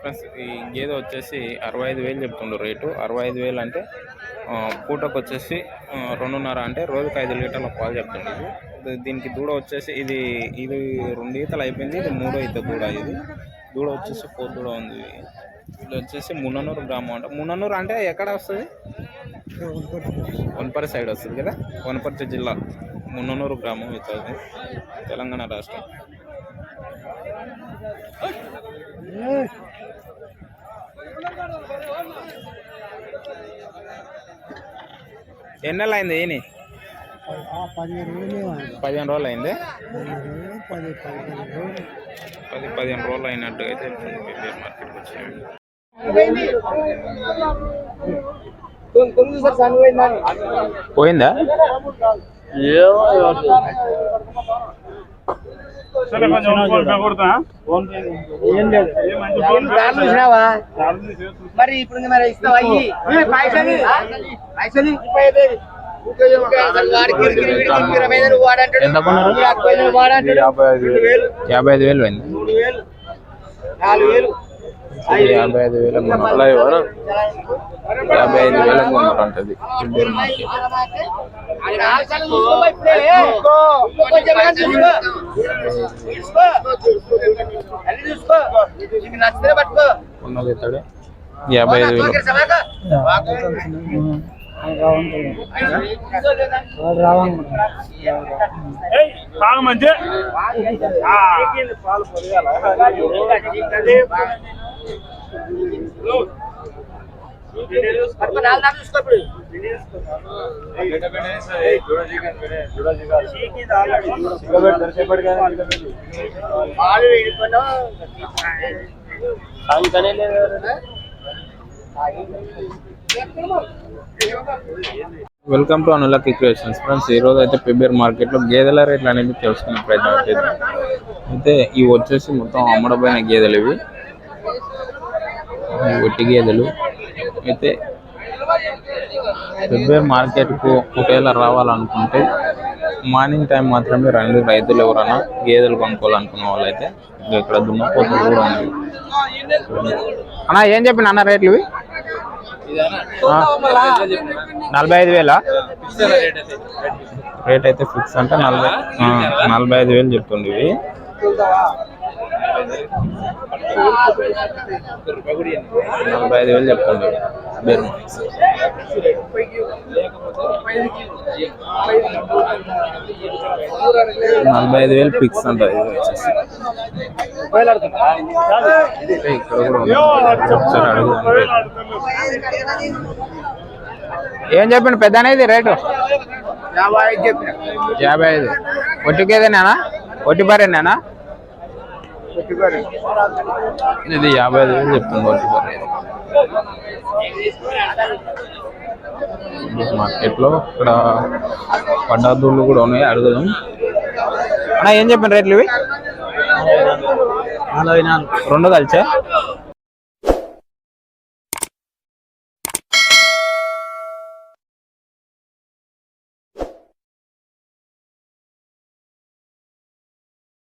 Friends ఈ గేదె వచ్చేసి అరవై ఐదు వేలు చెప్తుండ్రు రేటు. అరవై ఐదు వేలు అంటే పూటకు వచ్చేసి రెండున్నర అంటే రోజుకి ఐదు లీటర్ల పాలు చెప్తుండ్రు. దీనికి దూడ వచ్చేసి ఇది ఇది రెండు ఈతలు అయిపోయింది ఇది మూడో ఈత దూడ ఇది. దూడ వచ్చేసి ఫోర్ దూడ ఉంది. ఇది వచ్చేసి మున్ననూరు గ్రామం అంటే. మున్ననూరు అంటే ఎక్కడ వస్తుంది? వనపర్తి సైడ్ వస్తుంది కదా? వనపర్తి జిల్లా. మున్ననూరు గ్రామం అవుతుంది తెలంగాణ రాష్ట్రం. ఎన్ని నెలలు అయింది ఏని పదిహేను రోజులు అయింది పది పదిహేను రోజులు అయినట్టుగా అయినట్టు అయితే మార్కెట్కి వచ్చాము పోయిందా? మరి ఇప్పుడు మరి ఇస్తావా. పైసలు? పైసలు? యాభై ఐదు వేలు అయింది వేలు. యాభై ఐదు కొన్నారు. యాభై ఐదు వేలకు అంటది పెబ్బేరు మార్కెట్ నచ్చితే పట్టుకో. ఉన్నది ఇతడు యాభై welcome to Anulak creations friends ఈ రోజు అయితే పిబిఆర్ మార్కెట్లో గేదెల రేట్లు అనేది తెలుసుకునే ప్రయత్నం చేద్దాం. అయితే ఇవి వచ్చేసి మొత్తం అమ్మడపోయిన గేదెలు ఇవి. ఇవి ఒట్టి గేదెలు. అయితే పెబ్బేర్ మార్కెట్కు ఒకవేళ రావాలనుకుంటే మార్నింగ్ టైం మాత్రమే రండి. రైతులు ఎవరైనా గేదెలు కొనుక్కోవాలనుకున్న వాళ్ళైతే అయితే ఇక్కడ దున్నపోతులు కూడా ఉంది అన్న ఏం చెప్పిన అన్న రేట్లు ఇవి? నలభై ఐదు వేలా? రేట్ అయితే ఫిక్స్ అంటే నలభై నలభై ఐదు వేలు చెప్తుంది ఇవి. నలభై ఐదు వేలు చెప్తుంది బేరు నలభై ఐదు వేలు ఫిక్స్ అంట. ఇది వచ్చేసి. ఏం చెప్పిండు పెద్ద అనేది రేటు? యాభై ఐదు చెప్పిన. యాభై ఐదు. ఒట్టికేదేనా ఒట్టి బరేనా ఇది యాభై ఐదు వేలు చెప్తుంది ఒట్టి బర్రె మార్కెట్లో ఇక్కడ పడ్డాదులు కూడా ఉన్నాయి అడుగుదాం. అన్న ఏం చెప్పిన రేట్లు ఇవి? రెండు కలిసా?